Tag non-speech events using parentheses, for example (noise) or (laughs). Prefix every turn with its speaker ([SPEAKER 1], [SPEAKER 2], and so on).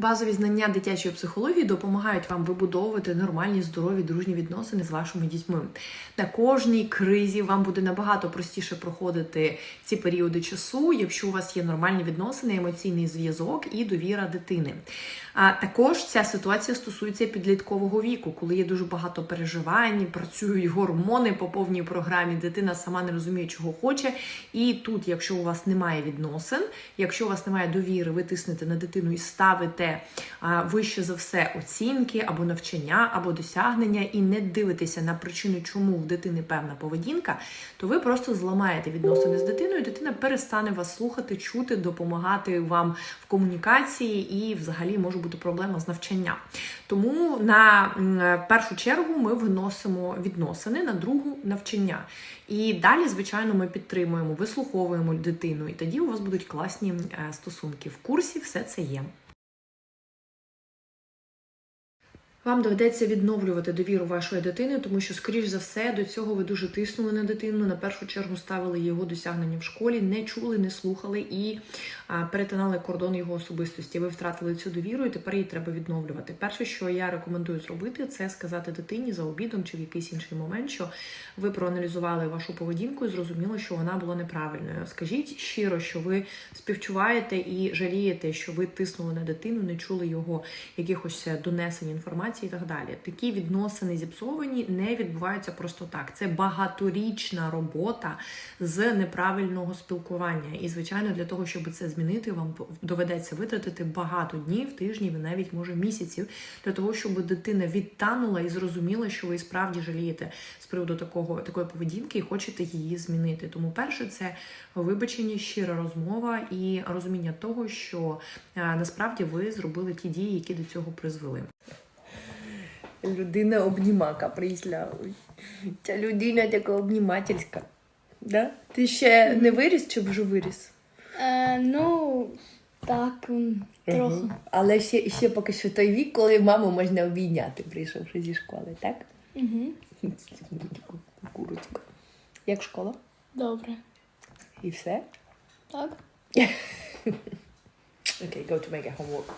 [SPEAKER 1] Базові знання дитячої психології допомагають вам вибудовувати нормальні, здорові, дружні відносини з вашими дітьми. На кожній кризі вам буде набагато простіше проходити ці періоди часу, якщо у вас є нормальні відносини, емоційний зв'язок і довіра дитини. А також ця ситуація стосується підліткового віку, коли є дуже багато переживань, працюють гормони по повній програмі, дитина сама не розуміє, чого хоче. І тут, якщо у вас немає відносин, якщо у вас немає довіри, ви тиснете на дитину і ставите а, вище за все оцінки або навчання, або досягнення, і не дивитеся на причини, чому в дитини певна поведінка, то ви просто зламаєте відносини з дитиною. Дитина перестане вас слухати, чути, допомагати вам в комунікації, і взагалі може бути проблема з навчанням. Тому на першу чергу ми виносимо відносини, на другу навчання. І далі, звичайно, ми підтримуємо, вислуховуємо дитину, і тоді у вас будуть класні е, стосунки. В курсі все це є. Вам доведеться відновлювати довіру вашої дитини, тому що, скоріш за все, до цього ви дуже тиснули на дитину. На першу чергу ставили його досягнення в школі, не чули, не слухали і перетинали кордон його особистості. Ви втратили цю довіру, і тепер її треба відновлювати. Перше, що я рекомендую зробити, це сказати дитині за обідом чи в якийсь інший момент, що ви проаналізували вашу поведінку і зрозуміли, що вона була неправильною. Скажіть щиро, що ви співчуваєте і жалієте, що ви тиснули на дитину, не чули його якихось донесень інформації і так далі. Такі відносини зіпсовані не відбуваються просто так. Це багаторічна робота з неправильного спілкування. І, звичайно, для того, щоб це змінити, вам доведеться витратити багато днів, тижнів і навіть може місяців для того, щоб дитина відтанула і зрозуміла, що ви справді жалієте з приводу такого такої поведінки і хочете її змінити. Тому, перше, це вибачення, щира розмова і розуміння того, що е, насправді ви зробили ті дії, які до цього призвели.
[SPEAKER 2] Людина обнімака прийшла. Ця людина така обнімательська. Да? Ти ще не виріс чи вже виріс?
[SPEAKER 3] Е, ну, так, м, трохи.
[SPEAKER 2] Мгм. Але ще, ще поки що той вік, коли маму можна обійняти, прийшовши зі школи, так?
[SPEAKER 3] Угу.
[SPEAKER 2] Курочка. Як школа?
[SPEAKER 3] Добре.
[SPEAKER 2] І все?
[SPEAKER 3] Так. (laughs)
[SPEAKER 2] Okay, go to make a homework.